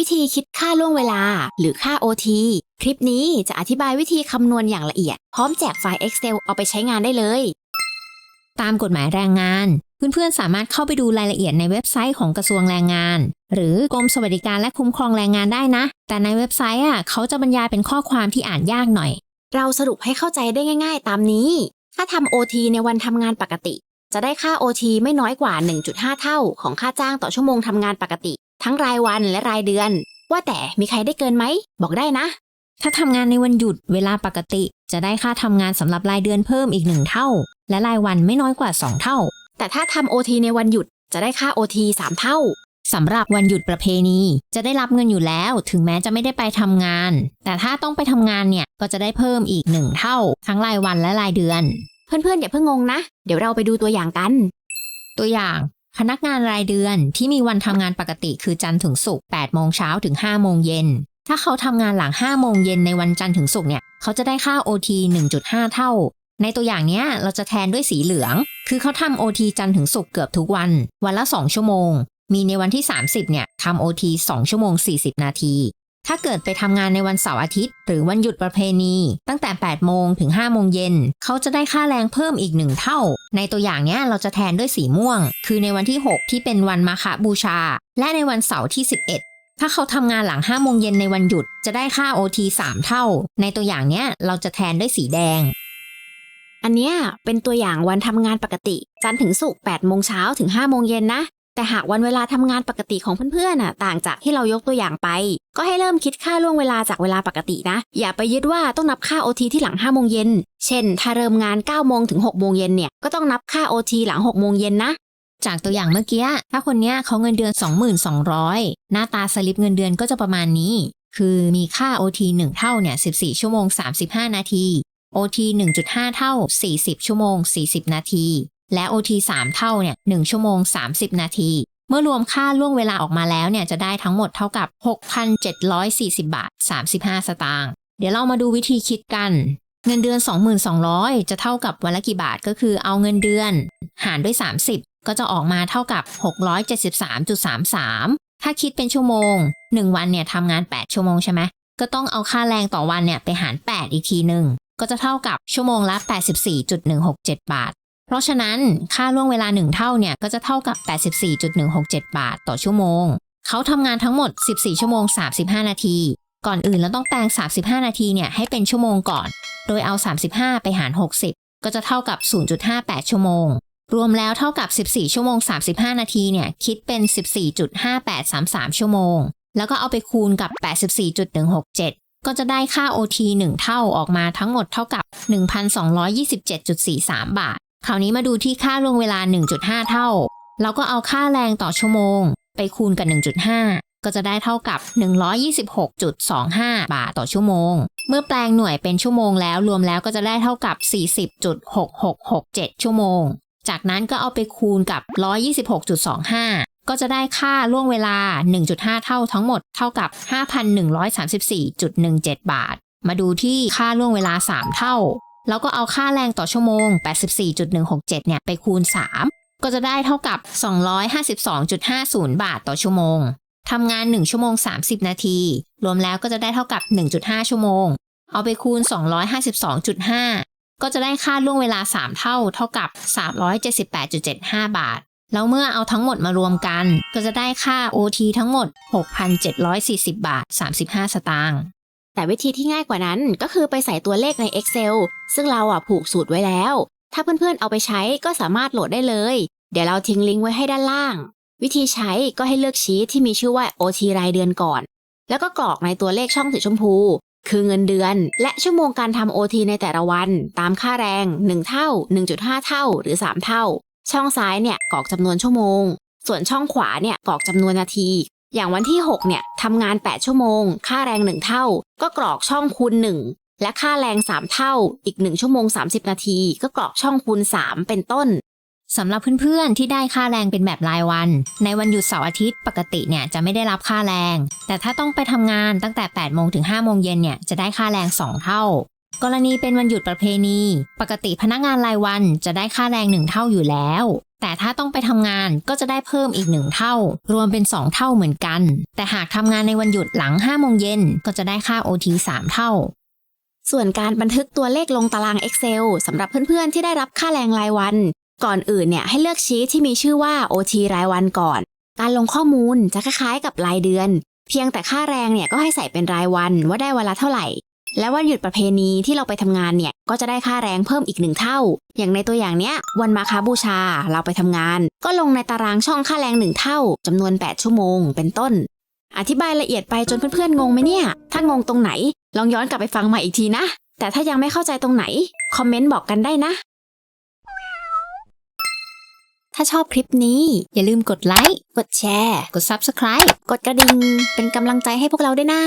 วิธีคิดค่าล่วงเวลา หรือค่า OT คลิปนี้จะอธิบายวิธีคำนวณอย่างละเอียด พร้อมแจกไฟล์ Excel เอาไปใช้งานได้เลย ตามกฎหมายแรงงาน เพื่อนๆ สามารถเข้าไปดูรายละเอียดในเว็บไซต์ของกระทรวงแรงงาน หรือกรมสวัสดิการและคุ้มครองแรงงานได้นะ แต่ในเว็บไซต์อะเขาจะบรรยายเป็นข้อความที่อ่านยากหน่อย เราสรุปให้เข้าใจได้ง่าย ๆ ตามนี้ ถ้าทำ OT ในวันทำงานปกติ จะได้ค่า OT ไม่น้อยกว่า 1.5 เท่า ของค่าจ้างต่อชั่วโมงทำงานปกติ ทั้งรายวันและรายเดือน ว่าแต่มีใครได้เกินไหม บอกได้นะ ถ้าทำงานในวันหยุดเวลาปกติ จะได้ค่าทำงานสำหรับรายเดือนเพิ่มอีกหนึ่งเท่า และรายวันไม่น้อยกว่า 2 เท่า แต่ถ้าทำ OT ในวันหยุดจะได้ค่า OT 3เท่าสำหรับวันหยุดประเพณี จะได้รับเงินอยู่แล้ว ถึงแม้จะไม่ได้ไปทำงาน แต่ถ้าต้องไปทำงานเนี่ยก็จะได้เพิ่มอีกหนึ่งเท่า ทั้งรายวันและรายเดือน เพื่อนๆอย่าเพิ่งงงนะ เดี๋ยวเราไปดูตัวอย่างกัน ตัวอย่าง พนักงานรายเดือนที่มีวันทำงานปกติคือจันทร์ถึงศุกร์8โมงเช้าถึง5โมงเย็น ถ้าเขาทำงานหลัง5โมงเย็นในวันจันทร์ถึงศุกร์เนี่ย เขาจะได้ค่า OT 1.5 เท่า ในตัวอย่างเนี้ยเราจะแทนด้วยสีเหลือง คือเขาทำ OT จันทร์ถึงศุกร์เกือบทุกวัน วันละ 2 ชั่วโมง มีในวันที่ 30เนี่ยทำ OT 2 ชั่วโมง 40 นาที ถ้าเกิดไปทำงานในวันเสาร์อาทิตย์ หรือวันหยุดประเพณี ตั้งแต่ 8 โมงถึง 5 โมงเย็น เขาจะได้ค่าแรงเพิ่มอีก1เท่า ในตัวอย่างเนี้ยเราจะแทนด้วยสีม่วง คือในวันที่ 6 ที่เป็นวันมาฆบูชา และในวันเสาร์ที่ 11ถ้าเขาทำงานหลัง5โมงเย็นในวันหยุดจะได้ค่า OT 3 เท่า ในตัวอย่างเนี้ยเราจะแทนด้วยสีแดง อันเนี้ยเป็นตัวอย่างวันทำงานปกติ จันทร์ถึงศุกร์8โมงเช้าถึง5โมงเย็นนะ แต่หากวันเวลาทำงานปกติของเพื่อนๆน่ะต่างจากที่เรายกตัวอย่างไป ก็ให้เริ่มคิดค่าล่วงเวลาจากเวลาปกตินะ อย่าไปยึดว่าต้องนับค่า OT ที่หลัง5โมงเย็น เช่น ถ้าเริ่มงาน9โมงถึง6โมงเย็นเนี่ย ก็ต้องนับค่า OT หลัง6โมงเย็นนะ จากตัวอย่างเมื่อกี้ ถ้าคนเนี้ยเขาเงินเดือน 22,200 หน้าตาสลิปเงินเดือนก็จะประมาณนี้ คือมีค่า OT 1 เท่าเนี่ย 14 ชั่วโมง 35 นาที OT 1.5 เท่า 40 ชั่วโมง 40 นาที และ OT 3 เท่าเนี่ย1ชั่วโมง 30 นาที เมื่อรวมค่าล่วงเวลาออกมาแล้วเนี่ยจะได้ทั้งหมดเท่ากับ 6,740 บาท 35 สตางค์เดี๋ยวเรามาดูวิธีคิดกัน เงินเดือน2,200 จะเท่ากับวันละกี่บาทก็คือเอาเงินเดือน หารด้วย 30 ก็จะออกมาเท่ากับ 673.33 ถ้าคิดเป็นชั่วโมง 1 วันเนี่ยทำงาน 8 ชั่วโมงใช่ไหมก็ต้องเอาค่าแรงต่อวันเนี่ยไปหาร 8 อีกทีหนึ่งก็จะเท่ากับชั่วโมงละ 84.167 บาท เพราะฉะนั้นค่าล่วงเวลา 1 เท่าเนี่ยก็จะเท่ากับ 84.167 บาทต่อชั่วโมง เขาทำงานทั้งหมด 14 ชั่วโมง 35 นาที ก่อนอื่นเราต้องแปลง 35 นาทีเนี่ยให้เป็นชั่วโมงก่อน โดยเอา 35 ไปหาร 60 ก็จะเท่ากับ 0.58 ชั่วโมง รวมแล้วเท่ากับ 14 ชั่วโมง 35 นาทีเนี่ยคิดเป็น 14.5833 ชั่วโมง แล้วก็เอาไปคูณกับ 84.167ก็จะได้ค่า OT 1 เท่าออกมาทั้งหมดเท่ากับ 1,227.43 บาท คราวนี้มาดูที่ค่าล่วงเวลา 1.5 เท่า เราก็เอาค่าแรงต่อชั่วโมง ไปคูณกับ 1.5 ก็จะได้เท่ากับ 126.25 บาทต่อชั่วโมง เมื่อแปลงหน่วยเป็นชั่วโมงแล้วรวมแล้วก็จะได้เท่ากับ 40.6667 ชั่วโมง จากนั้นก็เอาไปคูณกับ 126.25 ก็จะได้ค่าล่วงเวลา 1.5 เท่าทั้งหมดเท่ากับ 5,134.17 บาท มาดูที่ค่าล่วงเวลา 3 เท่า แล้วก็เอาค่าแรงต่อชั่วโมง 84.167 เนี่ย ไปคูณ 3 ก็จะได้เท่ากับ 252.50 บาทต่อชั่วโมง ทำงาน 1 ชั่วโมง 30 นาที รวมแล้วก็จะได้เท่ากับ 1.5 ชั่วโมง เอาไปคูณ 252.5 ก็จะได้ค่าล่วงเวลา 3 เท่า เท่ากับ 378.75 บาท แล้วเมื่อเอาทั้งหมดมารวมกัน ก็จะได้ค่า OT ทั้งหมด 6,740 บาท 35 สตางค์ แต่วิธีที่ง่ายกว่านั้นก็คือไปใส่ตัวเลขใน Excel ซึ่งเราอะผูกสูตรไว้แล้ว ถ้าเพื่อนๆเอาไปใช้ก็สามารถโหลดได้เลย เดี๋ยวเราทิ้งลิงก์ไว้ให้ด้านล่าง วิธีใช้ก็ให้เลือกชีทที่มีชื่อว่า OT รายเดือนก่อน แล้วก็กรอกในตัวเลขช่องสีชมพู คือเงินเดือน และชั่วโมงการทำ OT ในแต่ละวัน ตามค่าแรง 1 เท่า 1.5 เท่า หรือ 3 เท่า ช่องซ้ายเนี่ยกรอกจำนวนชั่วโมง ส่วนช่องขวาเนี่ยกรอกจำนวนนาที อย่างวันที่ 6 เนี่ยทำงาน 8 ชั่วโมง ค่าแรง 1 เท่า ก็กรอกช่องคูณ 1 และค่าแรง 3 เท่า อีก 1 ชั่วโมง 30 นาที ก็กรอกช่องคูณ 3 เป็นต้นสำหรับเพื่อนๆ ที่ได้ค่าแรงเป็นแบบรายวัน ในวันหยุดเสาร์อาทิตย์ปกติเนี่ยจะไม่ได้รับค่าแรง แต่ถ้าต้องไปทำงานตั้งแต่ 8 โมงถึง 5 โมงเย็นเนี่ยจะได้ค่าแรง 2 เท่า กรณีเป็นวันหยุดประเพณี ปกติพนักงานรายวันจะได้ค่าแรง 1 เท่าอยู่แล้ว แต่ถ้าต้องไปทำงานก็จะได้เพิ่มอีกหนึ่งเท่า รวมเป็น 2 เท่าเหมือนกัน แต่หากทำงานในวันหยุดหลัง5โมงเย็นก็จะได้ค่า OT 3 เท่า ส่วนการบันทึกตัวเลขลงตาราง Excel สำหรับเพื่อนๆ ที่ได้รับค่าแรงรายวัน ก่อนอื่นเนี่ยให้เลือกชีทที่มีชื่อว่า OT รายวันก่อน การลงข้อมูลจะคล้ายๆกับรายเดือน เพียงแต่ค่าแรงเนี่ยก็ให้ใส่เป็นรายวันว่าได้วันละเท่าไหร่ และวันหยุดประเพณีที่เราไปทำงานเนี่ย ก็จะได้ค่าแรงเพิ่มอีกหนึ่งเท่า อย่างในตัวอย่างเนี้ย วันมาคาบูชาเราไปทำงาน ก็ลงในตารางช่องค่าแรงหนึ่งเท่าจำนวน 8 ชั่วโมง เป็นต้น อธิบายละเอียดไปจนเพื่อนๆงงไหมเนี่ย ถ้างงตรงไหน ลองย้อนกลับไปฟังใหม่อีกทีนะ แต่ถ้ายังไม่เข้าใจตรงไหน คอมเมนต์บอกกันได้นะ ถ้าชอบคลิปนี้ อย่าลืมกดไลค์ กดแชร์ กด Subscribe กดกระดิ่ง เป็นกำลังใจให้พวกเราด้วยนะ